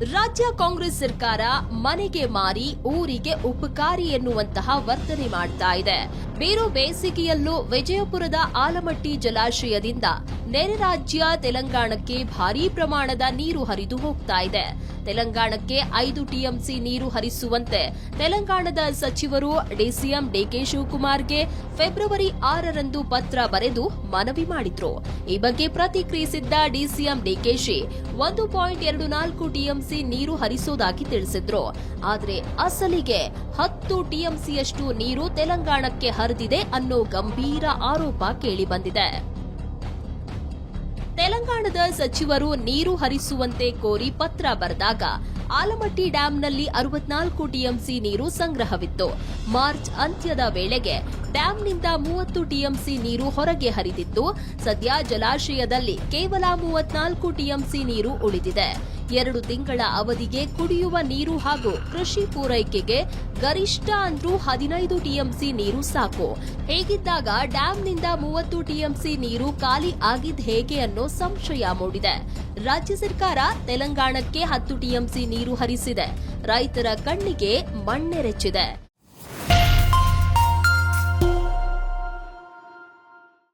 ರಾಜ್ಯ ಕಾಂಗ್ರೆಸ್ ಸರ್ಕಾರ ಮನೆಗೆ ಮಾರಿ ಊರಿಗೆ ಉಪಕಾರಿ ಎನ್ನುವಂತಹ ವರ್ತನೆ ಮಾಡ್ತಾ ಇದೆ. ಬೇರು ಬೇಸಿಗೆಯಲ್ಲೂ ವಿಜಯಪುರದ ಆಲಮಟ್ಟಿ ಜಲಾಶಯದಿಂದ ನೆರೆ ರಾಜ್ಯ ತೆಲಂಗಾಣಕ್ಕೆ ಭಾರೀ ಪ್ರಮಾಣದ ನೀರು ಹರಿದು ಹೋಗ್ತಾ ಇದೆ. ತೆಲಂಗಾಣಕ್ಕೆ ಐದು ಟಿಎಂಸಿ ನೀರು ಹರಿಸುವಂತೆ ತೆಲಂಗಾಣದ ಸಚಿವರು ಡಿಸಿಎಂ ಡಿಕೆ ಶಿವಕುಮಾರ್ಗೆ ಫೆಬ್ರವರಿ ಆರರಂದು ಪತ್ರ ಬರೆದು ಮನವಿ ಮಾಡಿದ್ರು. ಈ ಬಗ್ಗೆ ಪ್ರತಿಕ್ರಿಯಿಸಿದ್ದ ಡಿಸಿಎಂ ಡಿಕೆಶಿ ಒಂದು ಪಾಯಿಂಟ್ ಎರಡು ನಾಲ್ಕು ಟಿಎಂಸಿ ನೀರು ಹರಿಸೋದಾಗಿ ತಿಳಿಸಿದ್ರು. ಆದರೆ ಅಸಲಿಗೆ ಹತ್ತು ಟಿಎಂಸಿಯಷ್ಟು ನೀರು ತೆಲಂಗಾಣಕ್ಕೆ ಹರಿದಿದೆ ಅನ್ನೋ ಗಂಭೀರ ಆರೋಪ ಕೇಳಿಬಂದಿದೆ. ತೆಲಂಗಾಣದ ಸಚಿವರು ನೀರು ಹರಿಸುವಂತೆ ಕೋರಿ ಪತ್ರ ಬರೆದಾಗ ಆಲಮಟ್ಟಿ ಡ್ಯಾಂನಲ್ಲಿ ಅರವತ್ನಾಲ್ಕು ಟಿಎಂಸಿ ನೀರು ಸಂಗ್ರಹವಿತ್ತು. ಮಾರ್ಚ್ ಅಂತ್ಯದ ವೇಳೆಗೆ ಡ್ಯಾಂನಿಂದ ಮೂವತ್ತು ಟಿಎಂಸಿ ನೀರು ಹೊರಗೆ ಹರಿದಿತ್ತು. ಸದ್ಯ ಜಲಾಶಯದಲ್ಲಿ ಕೇವಲ ಮೂವತ್ನಾಲ್ಕು ಟಿಎಂಸಿ ನೀರು ಉಳಿದಿದೆ. ಎರಡು ತಿಂಗಳ ಅವಧಿಗೆ ಕುಡಿಯುವ ನೀರು ಹಾಗೂ ಕೃಷಿ ಪೂರೈಕೆಗೆ ಗರಿಷ್ಠ ಅಂದ್ರೂ ಹದಿನೈದು ಟಿಎಂಸಿ ನೀರು ಸಾಕು. ಹೇಗಿದ್ದಾಗ ಡ್ಯಾಂನಿಂದ ಮೂವತ್ತು ಟಿಎಂಸಿ ನೀರು ಖಾಲಿ ಆಗಿದ್ ಹೇಗೆ ಅನ್ನೋ ಸಂಶಯ ಮೂಡಿದೆ. ರಾಜ್ಯ ಸರ್ಕಾರ ತೆಲಂಗಾಣಕ್ಕೆ ಹತ್ತು ಟಿಎಂಸಿ ನೀರು ಹರಿಸಿದೆ. ರೈತರ ಕಣ್ಣಿಗೆ ಮಣ್ಣೆರೆಚ್ಚಿದೆ